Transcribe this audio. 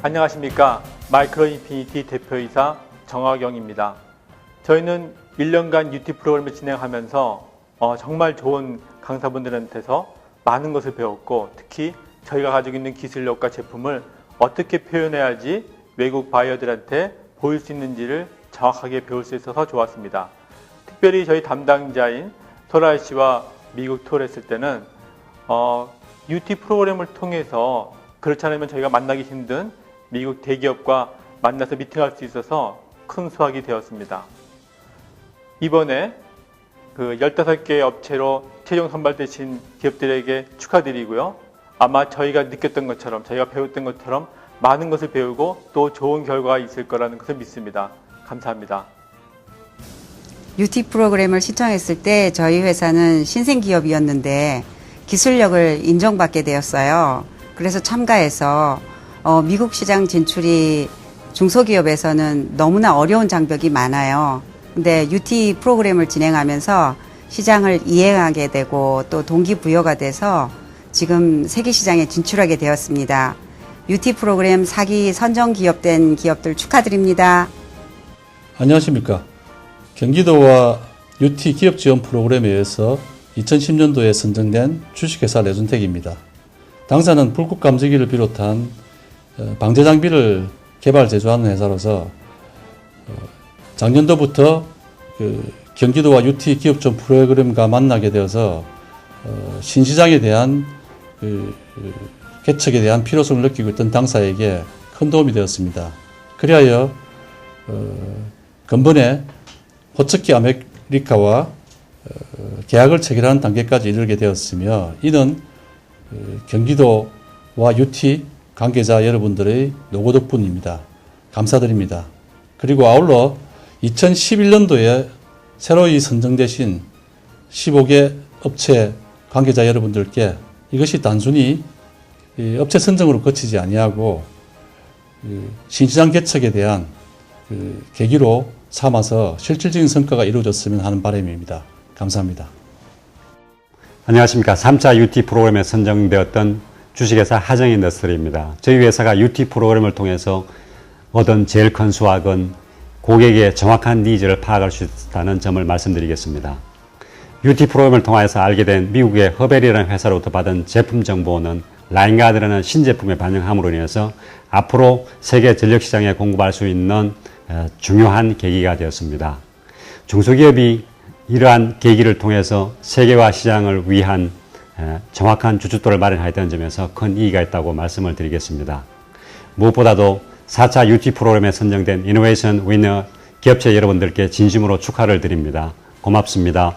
안녕하십니까. 마이크로 인피니티 대표이사 정화경입니다. 저희는 1년간 UT 프로그램을 진행하면서 어, 정말 좋은 강사분들한테서 많은 것을 배웠고 특히 저희가 가지고 있는 기술력과 제품을 어떻게 표현해야지 외국 바이어들한테 보일 수 있는지를 정확하게 배울 수 있어서 좋았습니다. 특별히 저희 담당자인 토라이 씨와 미국 투어를 했을 때는 어, UT 프로그램을 통해서 그렇지 않으면 저희가 만나기 힘든 미국 대기업과 만나서 미팅할 수 있어서 큰 수확이 되었습니다. 이번에 그 15개 업체로 최종 선발되신 기업들에게 축하드리고요. 아마 저희가 느꼈던 것처럼 저희가 배웠던 것처럼 많은 것을 배우고 또 좋은 결과가 있을 거라는 것을 믿습니다. 감사합니다. UT 프로그램을 신청했을 때 저희 회사는 신생 기업이었는데 기술력을 인정받게 되었어요. 그래서 참가해서 어, 미국 시장 진출이 중소기업에서는 너무나 어려운 장벽이 많아요. 근데 UT 프로그램을 진행하면서 시장을 이해하게 되고 또 동기부여가 돼서 지금 세계 시장에 진출하게 되었습니다. UT 프로그램 사기 선정 기업된 기업들 축하드립니다. 안녕하십니까. 경기도와 UT 기업 지원 프로그램에 의해서 2010년도에 선정된 주식회사 레준텍입니다. 당사는 불꽃 감지기를 비롯한 어, 방제 장비를 개발 제조하는 회사로서 어, 작년도부터 그 경기도와 UT 기업 지원 프로그램과 만나게 되어서 어, 신시장에 대한 그, 그 개척에 대한 필요성을 느끼고 있던 당사에게 큰 도움이 되었습니다. 그리하여 어, 근본에 호츠키 아메리카와 어, 계약을 체결하는 단계까지 이르게 되었으며 이는 그 경기도와 UT 관계자 여러분들의 노고 덕분입니다. 감사드립니다. 그리고 아울러 2011년도에 새로이 선정되신 15개 업체 관계자 여러분들께 이것이 단순히 이 업체 선정으로 그치지 아니하고 그 신시장 개척에 대한 그 계기로 삼아서 실질적인 성과가 이루어졌으면 하는 바람입니다. 감사합니다. 안녕하십니까. 3차 UT 프로그램에 선정되었던 주식회사 하정 인더스트리입니다. 저희 회사가 UT 프로그램을 통해서 얻은 제일 큰 수확은 고객의 정확한 니즈를 파악할 수 있다는 점을 말씀드리겠습니다. UT 프로그램을 통해서 알게 된 미국의 허벨이라는 회사로부터 받은 제품 정보는 라인가드라는 신제품에 반영함으로 인해서 앞으로 세계 전력 시장에 공급할 수 있는 어, 중요한 계기가 되었습니다. 중소기업이 이러한 계기를 통해서 세계화 시장을 위한 에, 정확한 주춧돌을 마련하였다는 점에서 큰 이의가 있다고 말씀을 드리겠습니다. 무엇보다도 4차 UT 프로그램에 선정된 이노베이션 위너 기업체 여러분들께 진심으로 축하를 드립니다. 고맙습니다.